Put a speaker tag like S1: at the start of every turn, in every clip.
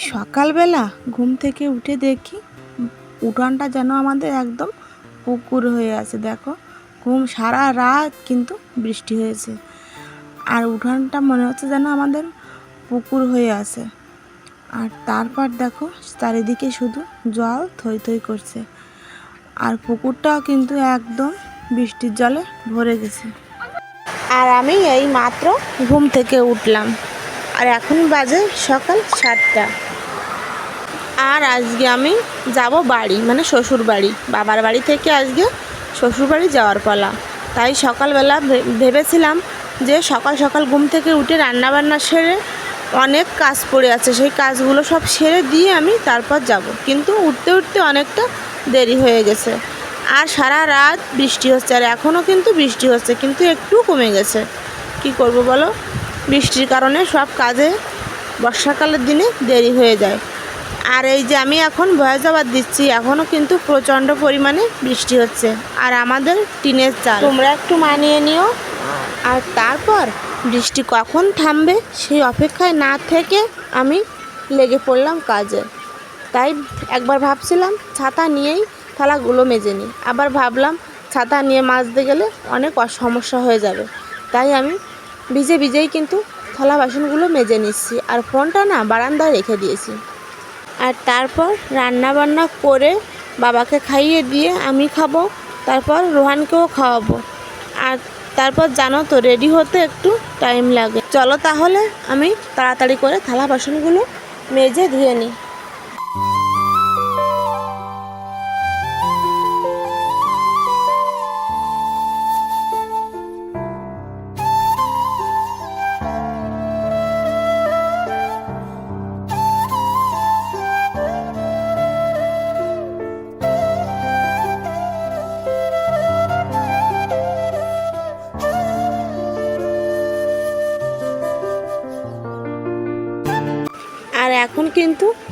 S1: সকালবেলা ঘুম থেকে উঠে দেখি উঠানটা যেন আমাদের একদম পুকুর হয়ে আছে, দেখো। ঘুম সারা রাত কিন্তু বৃষ্টি হয়েছে। আর উঠানটা মনে হচ্ছে যেন আমাদের পুকুর হয়ে আছে। আর তারপর দেখো, চারিদিকে শুধু জল থই থই করছে। আর পুকুরটাও কিন্তু একদম বৃষ্টির জলে ভরে গেছে। আর আমি এই মাত্র ঘুম থেকে উঠলাম। আর এখন বাজে সকাল সাতটা। আর আজকে আমি যাব বাড়ি মানে শ্বশুর বাড়ি। বাবার বাড়ি থেকে আজকে শ্বশুর বাড়ি যাওয়ার পালা। তাই সকালবেলা ভেবেছিলাম যে সকাল সকাল ঘুম থেকে উঠে রান্নাবান্না সেরে অনেক কাজ পড়ে আছে। সেই কাজগুলো সব সেরে দিয়ে আমি তারপর যাব। কিন্তু উঠতে উঠতে অনেকটা দেরি হয়ে গেছে। আর সারা রাত বৃষ্টি হচ্ছে, আর এখনও কিন্তু বৃষ্টি হচ্ছে, কিন্তু একটু কমে গেছে। কি করব বলো? বৃষ্টির কারণে সব কাজে বর্ষাকালের দিনে দেরি হয়ে যায়। আর এই যে আমি এখন ভয়েস আবার দিচ্ছি এখনও কিন্তু প্রচণ্ড পরিমাণে বৃষ্টি হচ্ছে। আর আমাদের টিনের চাল। তোমরা একটু মানিয়ে নিও। আর তারপর বৃষ্টি কখন থামবে সেই অপেক্ষায় না থেকে আমি লেগে পড়লাম কাজে। তাই একবার ভাবছিলাম ছাতা নিয়েই থালাগুলো মেজে নিই। আবার ভাবলাম ছাতা নিয়ে মাজতে গেলে অনেক সমস্যা হয়ে যাবে। তাই আমি ভিজে ভিজেই কিন্তু থালা বাসনগুলো মেজে নিচ্ছি। আর ফোনটা না বারান্দায় রেখে দিয়েছি। আর তারপর রান্না বান্না করে বাবাকে খাইয়ে দিয়ে আমি খাব। তারপর রোহানকেও খাওয়াবো। আর তারপর জানো তো রেডি হতে একটু টাইম লাগে। চলো তাহলে আমি তাড়াতাড়ি করে থালা বাসনগুলো মেজে ধুয়ে নিই।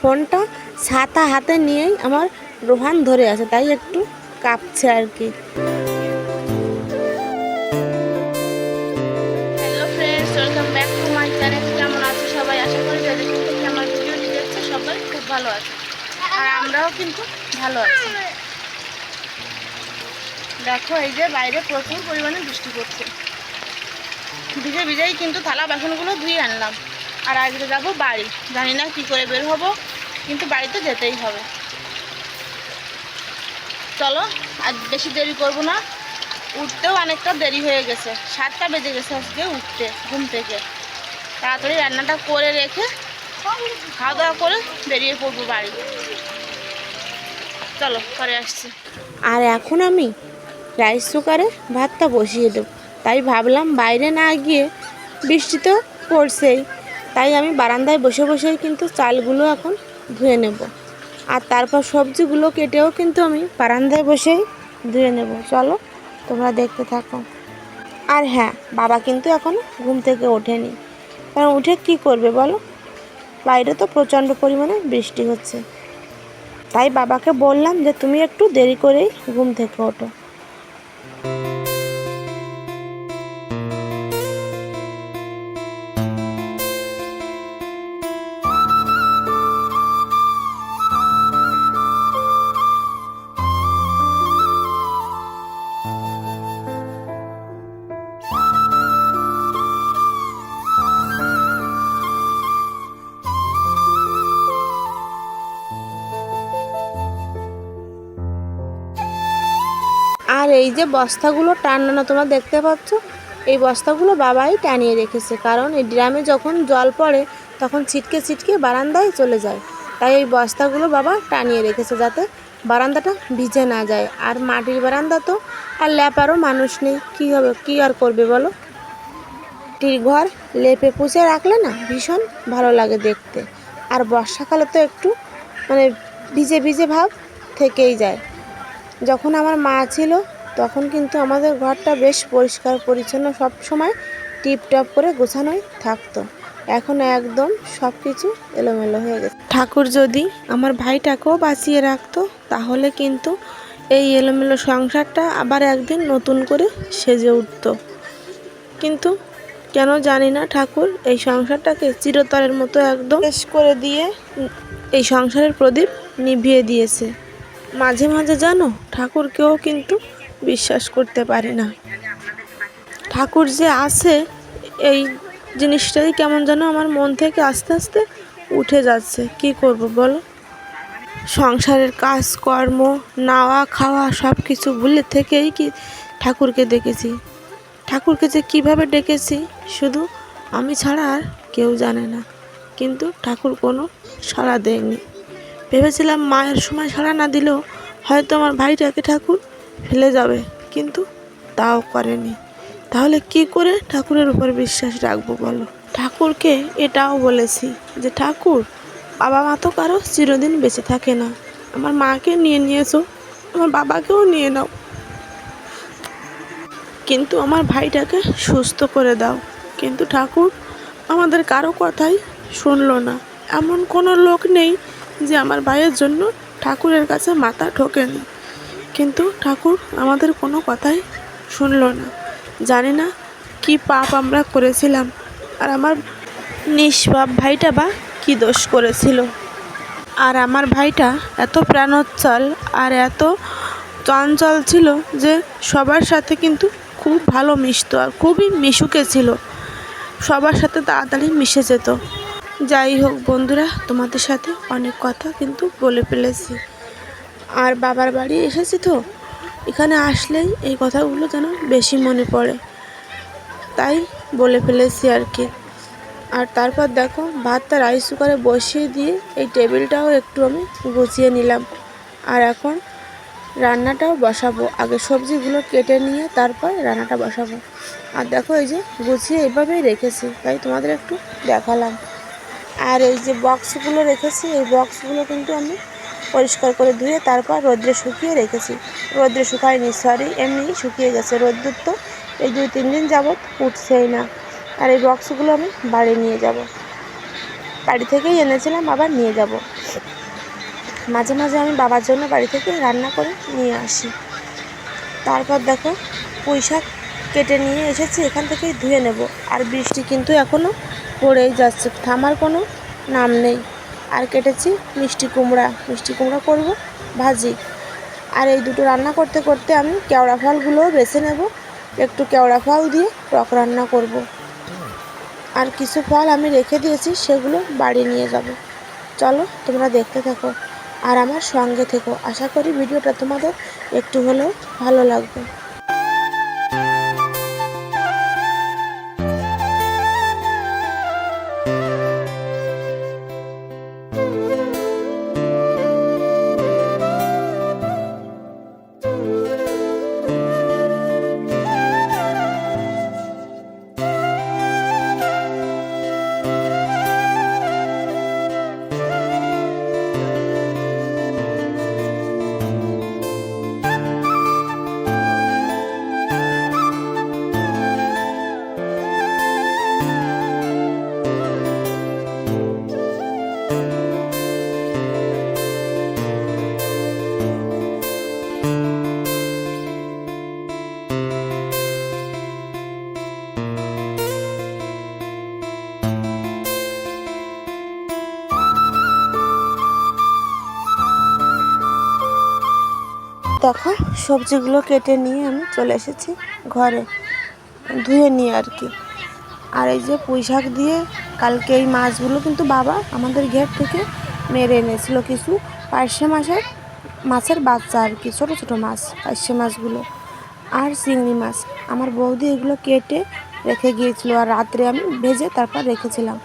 S1: ফোনটা ছাতা হাতে নিয়েই আমার রোহান ধরে আছে, তাই একটু কাঁপছে আর কি। সবাই? আশা করি সবাই খুব ভালো আছে। আর আমরাও কিন্তু ভালো আছি। দেখো, এই যে বাইরে প্রচুর পরিমাণে বৃষ্টি পড়ছে। ভিজে ভিজেই কিন্তু থালা বাসনগুলো ধুয়ে আনলাম। আর আজকে যাব বাড়ি। জানি না কি করে বের হব, কিন্তু বাড়িতে যেতেই হবে। চলো, আর বেশি দেরি করব না। উঠতেও অনেকটা দেরি হয়ে গেছে। সাতটা বেজে গেছে আজকে উঠতে, ঘুম থেকে। তাড়াতাড়ি রান্নাটা করে রেখে খাওয়া দাওয়া করে বেরিয়ে পড়ব বাড়ি। চলো পরে আসছি। আর এখন আমি রাইস কুকারে ভাতটা বসিয়ে দেব। তাই ভাবলাম বাইরে না গিয়ে বৃষ্টি তো পড়ছেই। তাই আমি বারান্দায় বসে বসেই কিন্তু চালগুলো এখন ধুয়ে নেব। আর তারপর সবজিগুলো কেটেও কিন্তু আমি বারান্দায় বসেই ধুয়ে নেব। চলো, তোমরা দেখতে থাকো। আর হ্যাঁ বাবা কিন্তু এখন ঘুম থেকে ওঠেনি। কারণ উঠে কি করবে বলো? বাইরে তো প্রচণ্ড পরিমাণে বৃষ্টি হচ্ছে। তাই বাবাকে বললাম যে, তুমি একটু দেরি করেই ঘুম থেকে ওঠো। আর এই যে বস্তাগুলো টানানো, তোমরা দেখতে পাচ্ছ? এই বস্তাগুলো বাবাই টানিয়ে রেখেছে, কারণ এই ড্রামে যখন জল পড়ে, তখন ছিটকে ছিটকে বারান্দায় চলে যায়। তাই এই বস্তাগুলো বাবা টানিয়ে রেখেছে যাতে বারান্দাটা ভিজে না যায়। আর মাটির বারান্দা তো, আর ল্যাপারও মানুষ নেই। কী হবে, কী আর করবে বলো? টির ঘর লেপে পুষে রাখলে না ভীষণ ভালো লাগে দেখতে। আর বর্ষাকালে তো একটু মানে ভিজে ভিজে ভাব থেকেই যায়। যখন আমার মা ছিল, তখন কিন্তু আমাদের ঘরটা বেশ পরিষ্কার, পরিচ্ছন্ন, সব সময় টিপটপ করে গোছানোই থাকতো। এখন একদম সব কিছু এলোমেলো হয়ে গেছে। ঠাকুর যদি আমার ভাইটাকেও বাঁচিয়ে রাখতো, তাহলে কিন্তু এই এলোমেলো সংসারটা আবার একদিন নতুন করে সেজে উঠতো। কিন্তু কেন জানি না ঠাকুর, এই সংসারটাকে চিরতরের মতো একদম শেষ করে দিয়ে এই সংসারের প্রদীপ নিভিয়ে দিয়েছে। মাঝে মাঝে জানো, ঠাকুরকেও কিন্তু বিশ্বাস করতে পারি না। ঠাকুর যে আছে, এই জিনিসটাই কেমন যেন আমার মন থেকে আস্তে আস্তে উঠে যাচ্ছে। কি করব বলো? সংসারের কাজকর্ম, নাওয়া, খাওয়া সব কিছু ভুলে থেকেই কি ঠাকুরকে দেখেছি ঠাকুরকে যে কীভাবে ডেকেছি, শুধু আমি ছাড়া আর কেউ জানে না। কিন্তু ঠাকুর কোনো সাড়া দেয়নি। ভেবেছিলাম মায়ের সময় সাড়া না দিলেও হয়তো আমার ভাইটাকে ঠাকুর ফেলে যাবে, কিন্তু তাও করেনি। তাহলে কি করে ঠাকুরের উপর বিশ্বাস রাখব বলো? ঠাকুরকে এটাও বলেছি যে ঠাকুর, বাবা মা তো কারও চিরদিন বেঁচে থাকে না। আমার মাকে নিয়ে নিয়েছো, আমার বাবাকেও নিয়ে নাও। কিন্তু আমার ভাইটাকে সুস্থ করে দাও। কিন্তু ঠাকুর আমাদের কারও কথাই শুনলো না। এমন কোনো লোক নেই যে আমার ভাইয়ের জন্য ঠাকুরের কাছে মাথা ঠোকেনি। কিন্তু ঠাকুর আমাদের কোনো কথাই শুনলো না। জানি না কি পাপ আমরা করেছিলাম আর আমার নিষ্পাপ ভাইটা বা কী দোষ করেছিল। আর আমার ভাইটা এত প্রাণোচ্ছল আর এত চঞ্চল ছিল যে সবার সাথে কিন্তু খুব ভালো মিশতো আর খুবই মিশুকে ছিল। সবার সাথে তাড়াতাড়ি মিশে যেত। যাই হোক বন্ধুরা, তোমাদের সাথে অনেক কথা কিন্তু বলে ফেলেছি। আর বাবার বাড়ি এসেছি তো, এখানে আসলেই এই কথাগুলো যেন বেশি মনে পড়ে। তাই বলে ফেলেছি আর কি। আর তারপর দেখো, ভাতটা রাইস কুকারে বসিয়ে দিয়ে এই টেবিলটাও একটু আমি গুছিয়ে নিলাম। আর এখন রান্নাটাও বসাবো। আগে সবজিগুলো কেটে নিয়ে তারপর রান্নাটা বসাবো। আর দেখো এই যে গুছিয়ে এইভাবেই রেখেছি, তাই তোমাদের একটু দেখালাম। আর এই যে বক্সগুলো রেখেছি, এই বক্সগুলো কিন্তু আমি পরিষ্কার করে ধুয়ে তারপর রোদ্রে শুকিয়ে রেখেছি। রোদ্রে শুকায়নি সরি এমনি শুকিয়ে গেছে। রোদ্দুর তো এই দুই তিন দিন যাবৎ উঠছেই না। আর এই বক্সগুলো আমি বাড়ি নিয়ে যাব। বাড়ি থেকেই এনেছিলাম, আবার নিয়ে যাব। মাঝে মাঝে আমি বাবার জন্য বাড়ি থেকে রান্না করে নিয়ে আসি। তারপর দেখো, পুঁই শাক কেটে নিয়ে এসেছি, এখান থেকেই ধুয়ে নেব। আর বৃষ্টি কিন্তু এখনও পড়েই যাচ্ছে। থামার কোনো নাম নেই। আর কেটেছি মিষ্টি কুমড়া। মিষ্টি কুমড়া করব, ভাজি। আর এই দুটো রান্না করতে করতে আমি কেওড়া ফলগুলোও বেছে নেব। একটু কেওড়া ফল দিয়ে টক রান্না করব। আর কিছু ফল আমি রেখে দিয়েছি, সেগুলো বাড়ি নিয়ে যাব। চলো তোমরা দেখতে থাকো আর আমার সঙ্গে থেকো। আশা করি ভিডিওটা তোমাদের একটু হলেও ভালো লাগবে। দেখো, সবজিগুলো কেটে নিয়ে আমি চলে এসেছি ঘরে, ধুয়ে নিয়ে আর কি। আর এই যে পুঁই শাক দিয়ে কালকে এই মাছগুলো কিন্তু বাবা আমাদের ঘের থেকে মেরে এনেছিল কিছু পার্শে মাছের মাছের বাচ্চা আর কি, ছোটো ছোটো মাছ পার্শে মাছগুলো আর চিংড়ি মাছ। আমার বৌদি এগুলো কেটে রেখে গিয়েছিল আর রাত্রে আমি ভেজে তারপর রেখেছিলাম।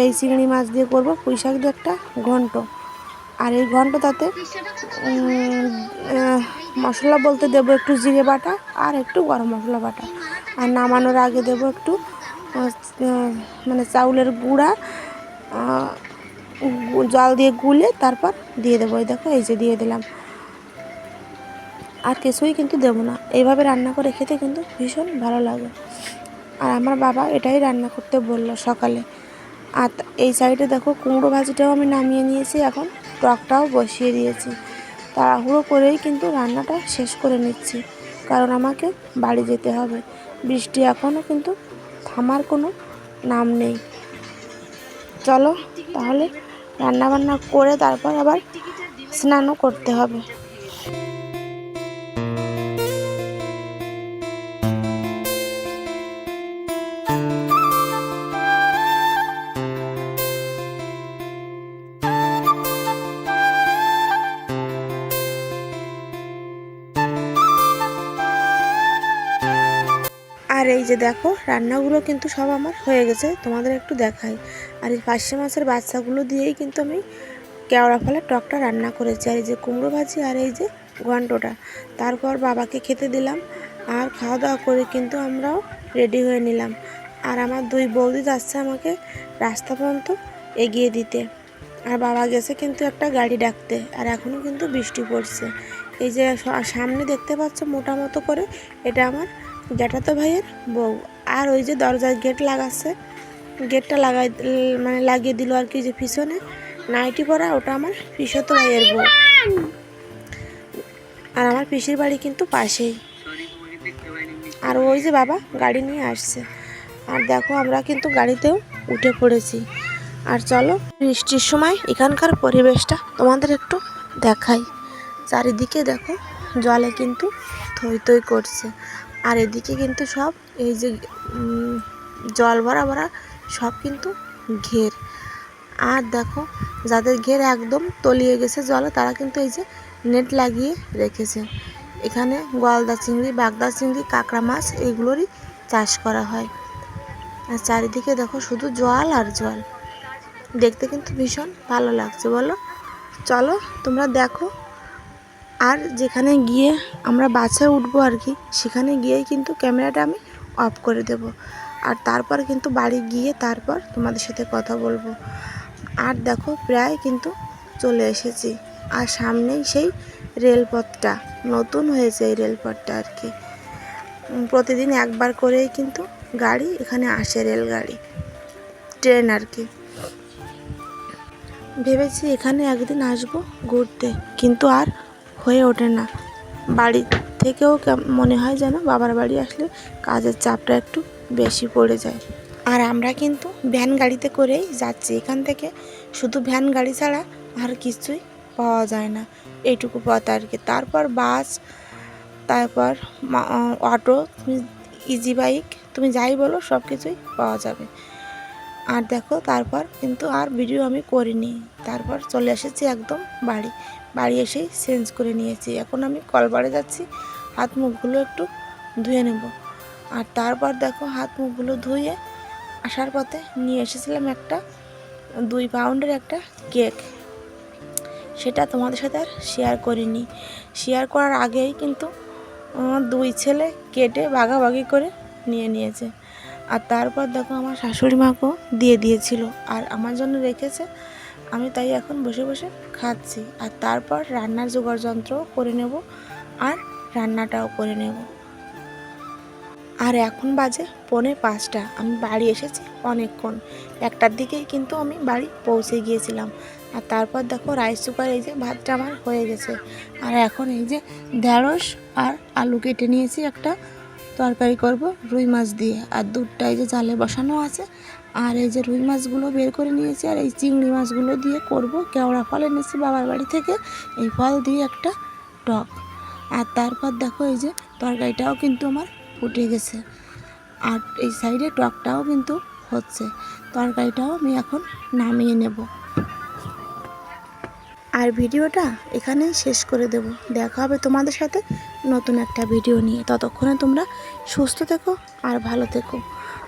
S1: এই চিংড়ি মাছ দিয়ে করব পুঁই শাক দিয়ে একটা ঘন্ট। আর এই ঘন্টটাতে মশলা বলতে দেবো একটু জিরে বাটা আর একটু গরম মশলা বাটা। আর নামানোর আগে দেবো একটু মানে চাউলের গুঁড়া জল দিয়ে গুলে তারপর দিয়ে দেবো। এই দেখো, এই যে দিয়ে দিলাম। আর কিছুই কিন্তু দেবো না। এইভাবে রান্না করে খেতে কিন্তু ভীষণ ভালো লাগে। আর আমার বাবা এটাই রান্না করতে বলল সকালে। আর এই সাইডে দেখো কুমড়ো ভাজিটাও আমি নামিয়ে নিয়েছি এখন। টকটাও বসিয়ে দিয়েছি। তাড়াহুড়ো করেই কিন্তু রান্নাটা শেষ করে নিচ্ছি, কারণ আমাকে বাড়ি যেতে হবে। বৃষ্টি এখনও কিন্তু থামার কোনো নাম নেই। চলো তাহলে রান্নাবান্না করে তারপর আবার স্নানও করতে হবে। যে দেখো, রান্নাগুলো কিন্তু সব আমার হয়ে গেছে, তোমাদের একটু দেখাই। আর এই পার্শে মাছের বাচ্চাগুলো দিয়েই কিন্তু আমি কেওড়া ফলের টকটা রান্না করেছি। আর এই যে কুমড়ো ভাজি আর এই যে ঘন্টটা, তারপর বাবাকে খেতে দিলাম। আর খাওয়া দাওয়া করে কিন্তু আমরাও রেডি হয়ে নিলাম। আর আমার দুই বৌদি যাচ্ছে আমাকে রাস্তা পর্যন্ত এগিয়ে দিতে। আর বাবা গেছে কিন্তু একটা গাড়ি ডাকতে, আর এখনও কিন্তু বৃষ্টি পড়ছে। এই যে সামনে দেখতে পাচ্ছ মোটা মতো করে, এটা আমার জ্যাঠাতো ভাইয়ের বউ। আর ওই যে দরজার গেট লাগাচ্ছে। গেটটা লাগাই মানে লাগিয়ে দিল আর কি যে পিছনে। নাইটি পরা, ওটা আমার পিসতো ভাইয়ের বউ। আর আমার পিসির বাড়ি কিন্তু পাশেই। আর ওই যে বাবা গাড়ি নিয়ে আসছে। আর দেখো আমরা কিন্তু গাড়িতেও উঠে পড়েছি। আর চলো, বৃষ্টির সময় এখানকার পরিবেশটা তোমাদের একটু দেখাই। চারিদিকে দেখো, জলে কিন্তু থই থই করছে। আর এদিকে কিন্তু সব এই যে জল ভরা ভরা সব কিন্তু ঘের। আর দেখো, যাদের ঘের একদম তলিয়ে গেছে জলে, তারা কিন্তু এই যে নেট লাগিয়ে রেখেছে। এখানে গলদা চিংড়ি, বাগদা চিংড়ি, কাঁকড়া মাছ এইগুলোরই চাষ করা হয়। আর চারিদিকে দেখো শুধু জল আর জল। দেখতে কিন্তু ভীষণ ভালো লাগছে। বলো, চলো তোমরা দেখো আর যেখানে গিয়ে আমরা বাসে উঠবো আর কি, সেখানে গিয়েই কিন্তু ক্যামেরাটা আমি অফ করে দেব। আর তারপর কিন্তু বাড়ি গিয়ে তারপর তোমাদের সাথে কথা বলব। আর দেখো প্রায় কিন্তু চলে এসেছি। আর সামনেই সেই রেলপথটা, নতুন হয়েছে এই রেলপথটা আর কি। প্রতিদিন একবার করেই কিন্তু গাড়ি এখানে আসে রেলগাড়ি, ট্রেন আর কি। ভেবেছি এখানে একদিন আসব ঘুরতে, কিন্তু আর হয়ে ওঠে না। বাড়ি থেকেও মনে হয় যেন বাবার বাড়ি আসলে কাজের চাপটা একটু বেশি পড়ে যায়। আর আমরা কিন্তু ভ্যান গাড়িতে করেই যাচ্ছি। এখান থেকে শুধু ভ্যান গাড়ি ছাড়া আর কিছুই পাওয়া যায় না। এইটুকু পথ আর কি। তারপর বাস, তারপর অটো, তুমি ইজি বাইক তুমি যাই বলো সব কিছুই পাওয়া যাবে। আর দেখো, তারপর কিন্তু আর ভিডিও আমি করিনি। তারপর চলে এসেছি একদম বাড়ি। বাড়ি এসেই চেঞ্জ করে নিয়েছি। এখন আমি কলবারে যাচ্ছি, হাত মুখগুলো একটু ধুয়ে নেব। আর তারপর দেখো হাত মুখগুলো ধুয়ে আসার পথে নিয়ে এসেছিলাম একটা দুই পাউন্ডের একটা কেক সেটা তোমাদের সাথে আর শেয়ার করিনি। শেয়ার করার আগেই কিন্তু আমার দুই ছেলে কেটে ভাগাভাগি করে নিয়ে নিয়েছে। আর তারপর দেখো আমার শাশুড়ি মাকেও দিয়ে দিয়েছিল। আর আমার জন্য রেখেছে আমি তাই এখন বসে বসে খাচ্ছি আর তারপর রান্নার জোগাড় যন্ত্রও করে নেব আর রান্নাটাও করে নেব। আর এখন বাজে পৌনে পাঁচটা। আমি বাড়ি এসেছি অনেকক্ষণ। একটার দিকেই কিন্তু আমি বাড়ি পৌঁছে গিয়েছিলাম। আর তারপর দেখো রাইস কুকার এই যে ভাতটা আমার হয়ে গেছে। আর এখন এই যে ঢেঁড়স আর আলু কেটে নিয়েছি একটা তরকারি করব রুই মাছ দিয়ে। আর দুধটা এই যে জালে বসানো আছে। আর এই যে রুই মাছগুলো বের করে নিয়েছি, আর এই চিংড়ি মাছগুলো দিয়ে করব। কেওড়া ফল এনেছি বাবার বাড়ি থেকে, এই ফল দিয়ে একটা টক। আর তারপর দেখো এই যে তরকারিটাও কিন্তু আমার ফুটে গেছে। আর এই সাইডে টকটাও কিন্তু হচ্ছে। তরকারিটাও আমি এখন নামিয়ে নেব। আর ভিডিওটা এখানেই শেষ করে দেব। দেখা হবে তোমাদের সাথে নতুন একটা ভিডিও নিয়ে। ততক্ষণে তোমরা সুস্থ থেকো আর ভালো থেকো।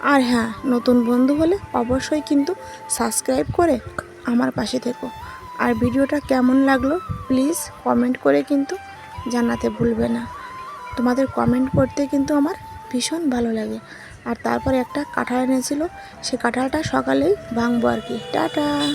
S1: আর হ্যাঁ নতুন বন্ধু হলে অবশ্যই কিন্তু সাবস্ক্রাইব করে আমার পাশে থেকো। আর ভিডিওটা কেমন লাগল প্লিজ কমেন্ট করে কিন্তু জানাতে ভুলবে না। তোমাদের কমেন্ট করতে কিন্তু আমার ভীষণ ভালো লাগে। আর তারপরে একটা কাঁঠাল এনেছিল, সে কাঁঠালটা সকালেই ভাঙবো আর কি। টাটা!